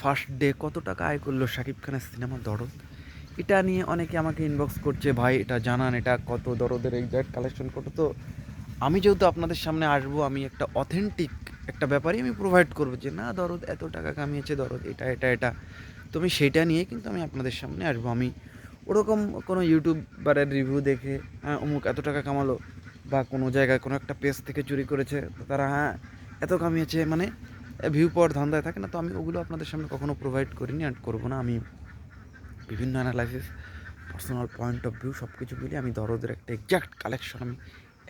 First day কত টাকা আয় করল শাকিব খানের সিনেমা দরদ? এটা নিয়ে অনেকে আমাকে ইনবক্স করছে, ভাই, এটা জানান, এটা কত দরদের এক্সাক্ট কালেকশন কত? তো আমি যেহেতু আপনাদের সামনে আসব, আমি একটা অথেন্টিক একটা ব্যাপারই আমি প্রোভাইড করব যে, না, দরদ এত টাকা কামিয়েছে, দরদ এটা এটা এটা। তো আমি সেটা নিয়ে কিন্তু আমি আপনাদের সামনে আসব। আমি ওরকম কোনো ইউটিউবারের রিভিউ দেখে হ্যাঁ অমুক এত টাকা কামালো বা কোনো জায়গায় কোনো একটা পেজ থেকে চুরি করেছে। তারা হ্যাঁ এত কামিয়েছে। মানে ভিউ পাওয়ার ধান্দায় থাকে না, তো আমি ওগুলো আপনাদের সামনে কখনো প্রোভাইড করিনি অ্যান্ড করব না। আমি বিভিন্ন analysis personal point of view সব কিছু মিলিয়ে আমি দরদের একটা এক্সাক্ট কালেকশন আমি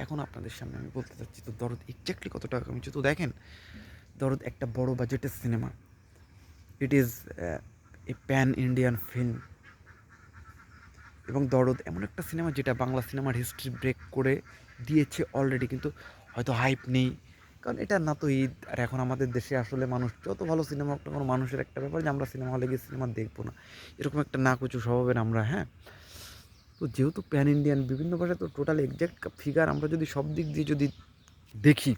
এখন আপনাদের সামনে আমি বলতে চাচ্ছি। তো দরদ এক্স্যাক্টলি কত টাকা কামিয়েছে তো দেখেন, দরদ একটা বড় বাজেটের cinema it is a pan Indian film এবং দরদ এমন একটা সিনেমা যেটা বাংলা সিনেমার হিস্ট্রি ব্রেক করে দিয়েছে অলরেডি কিন্তু হয়তো হাইপ নেই। কারণ এটা না তো ঈদ, আর এখন আমাদের দেশে আসলে মানুষ যত ভালো সিনেমা একটা কোনো, মানুষের একটা ব্যাপার যে আমরা সিনেমা হলে গিয়ে সিনেমা দেখব না। এরকম একটা না কুচু স্বভাবের আমরা হ্যাঁ? তো যেহেতু প্যান ইন্ডিয়ান বিভিন্ন ভাষায় তো টোটাল এক্সাক্ট ফিগার আমরা যদি সব দিক দিয়ে যদি দেখি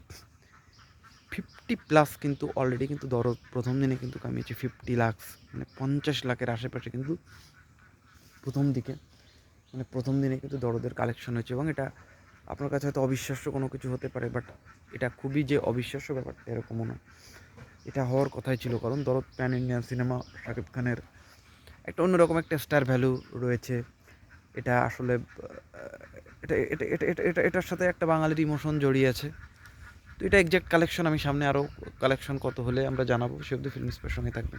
ফিফটি প্লাস কিন্তু অলরেডি কিন্তু দরদ, প্রথম দিনে কিন্তু কামিয়েছে ফিফটি লাক্স মানে পঞ্চাশ লাখের আশেপাশে কিন্তু প্রথম দিকে মানে প্রথম দিনে কিন্তু দরদের কালেকশন হয়েছে এবং এটা আপনার কাছে হয়তো অবিশ্বাস্য কোনো কিছু হতে পারে বাট এটা খুবই যে অবিশ্বাস্য ব্যাপারটা এরকমও না এটা হওয়ার কথাই ছিল, কারণ দরদ প্যান ইন্ডিয়ান সিনেমা শাকিব খানের একটা অন্যরকম একটা স্টার ভ্যালু রয়েছে। এটা আসলে এটা এটা এটা এটা এটা, এটার সাথে একটা বাঙালির ইমোশন জড়িয়ে আছে। তো এটা এক্সাক্ট কালেকশন আমি সামনে আরও কালেকশন কত হলে আমরা জানাব, সে অব্দি ফিল্ম স্পের সঙ্গে থাকবে